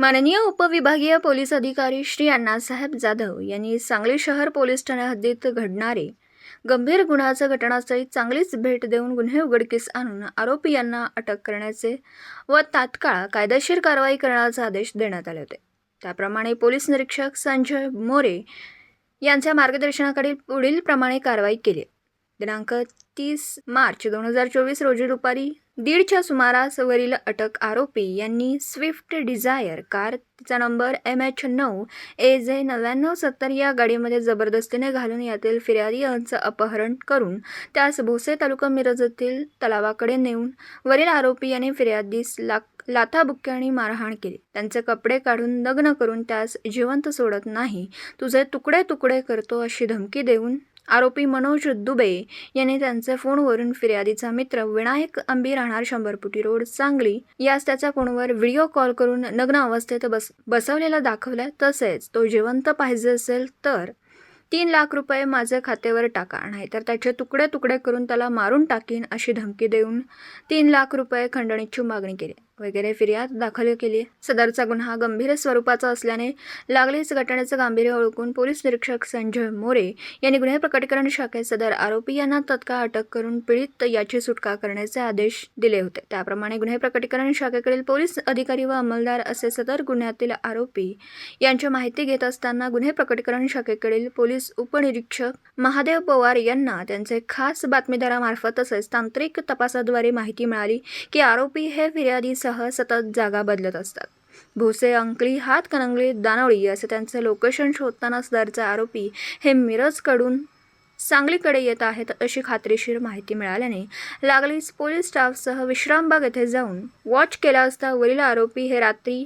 माननीय उपविभागीय पोलीस अधिकारी श्री अण्णासाहेब जाधव यांनी सांगली शहर पोलीस ठाण्या हद्दीत घडणारे गंभीर गुन्ह्याच्या घटनास्थळी चांगलीच भेट देऊन गुन्हे उघडकीस आणून आरोपी यांना अटक करण्याचे व तात्काळ कायदेशीर कारवाई करण्याचे आदेश देण्यात आले होते. त्याप्रमाणे पोलीस निरीक्षक संजय मोरे यांच्या मार्गदर्शनाकडे पुढील प्रमाणे कारवाई केली दिनांक तीस मार्च दोन हजार चोवीस रोजी दुपारी दीडच्या सुमारास वरील अटक आरोपी यांनी स्विफ्ट डिझायर कार तिचा नंबर एम एच नऊ ए जे नव्याण्णव सत्तर या गाडीमध्ये जबरदस्तीने घालून यातील फिर्यादी यांचं अपहरण करून त्यास भोसे तालुका मिरज येथील तलावाकडे नेऊन वरील आरोपी यांनी फिर्यादीस लाक लाथाबुक्क्या मारहाण केली. त्यांचे कपडे काढून नग्न करून त्यास जिवंत सोडत नाही तुझे तुकडे तुकडे करतो अशी धमकी देऊन आरोपी मनोज दुबे यांनी त्यांचे फोनवरून फिर्यादीचा मित्र विनायक अंबी राहणार शंभर फुटी रोड सांगली. यास त्याच्या फोनवर व्हिडिओ कॉल करून नग्न अवस्थेत बस बसवलेला दाखवला. तसेच तो जिवंत पाहिजे असेल तर तीन लाख रुपये माझ्या खात्यावर टाका नाहीतर त्याचे तुकडे तुकडे करून त्याला मारून टाकीन अशी धमकी देऊन तीन लाख रुपये खंडणीची मागणी केली. वगैरे फिर्याद दाखल केली. सदरचा गुन्हा गंभीर स्वरूपाचा असल्याने लागलीच घटनेचं गांभीर्य ओळखून पोलीस निरीक्षक संजय मोरे यांनी गुन्हे प्रकटीकरण शाखेत सदर आरोपी यांना तत्काळ अटक करून पीडित याची सुटका करण्याचे आदेश दिले होते. त्याप्रमाणे गुन्हे प्रकटीकरण शाखेकडील पोलीस अधिकारी व अंमलदार असे सदर गुन्ह्यातील आरोपी यांची माहिती घेत असताना गुन्हे प्रकटीकरण शाखेकडील पोलीस उपनिरीक्षक महादेव पवार यांना त्यांचे खास बातमीदारामार्फत तसेच तांत्रिक तपासाद्वारे माहिती मिळाली की आरोपी हे फिर्यादी सह सतत जागा बदलत असतात. भोसे अंकली हातकणंगली दानवळी असे त्यांचे लोकेशन शोधताना सदरचे आरोपी हे मिरजकडून सांगलीकडे येत आहेत अशी खात्रीशीर माहिती मिळाल्याने लागलीच पोलीस स्टाफसह विश्रामबाग येथे जाऊन वॉच केला असता वरील आरोपी हे रात्री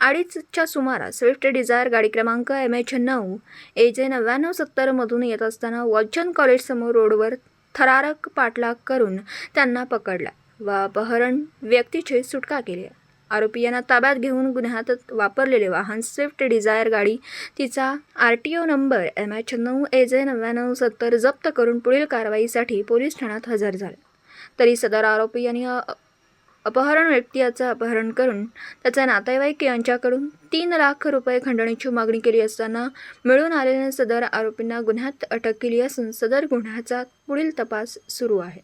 अडीचच्या सुमारास स्विफ्ट डिझायर गाडी क्रमांक एम एच नऊ ए जे नव्याण्णव सत्तरमधून येत असताना वॉचन कॉलेजसमोर रोडवर थरारक पाठलाग करून त्यांना पकडला. व अपहरण व्यक्तीची सुटका केली आरोपी यांना ताब्यात घेऊन गुन्ह्यात वापरलेले वाहन स्विफ्ट डिझायर गाडी तिचा R T O number M H नऊ ए जे नव्याण्णव सत्तर जप्त करून पुढील कारवाईसाठी पोलीस ठाण्यात हजर झाले. तरी सदर आरोपी यांनी अपहरण व्यक्ती याचं अपहरण करून त्याचा नातेवाईक यांच्याकडून तीन लाख रुपये खंडणीची मागणी केली असताना मिळून आलेल्या सदर आरोपींना गुन्ह्यात अटक केली असून सदर गुन्ह्याचा पुढील तपास सुरू आहे.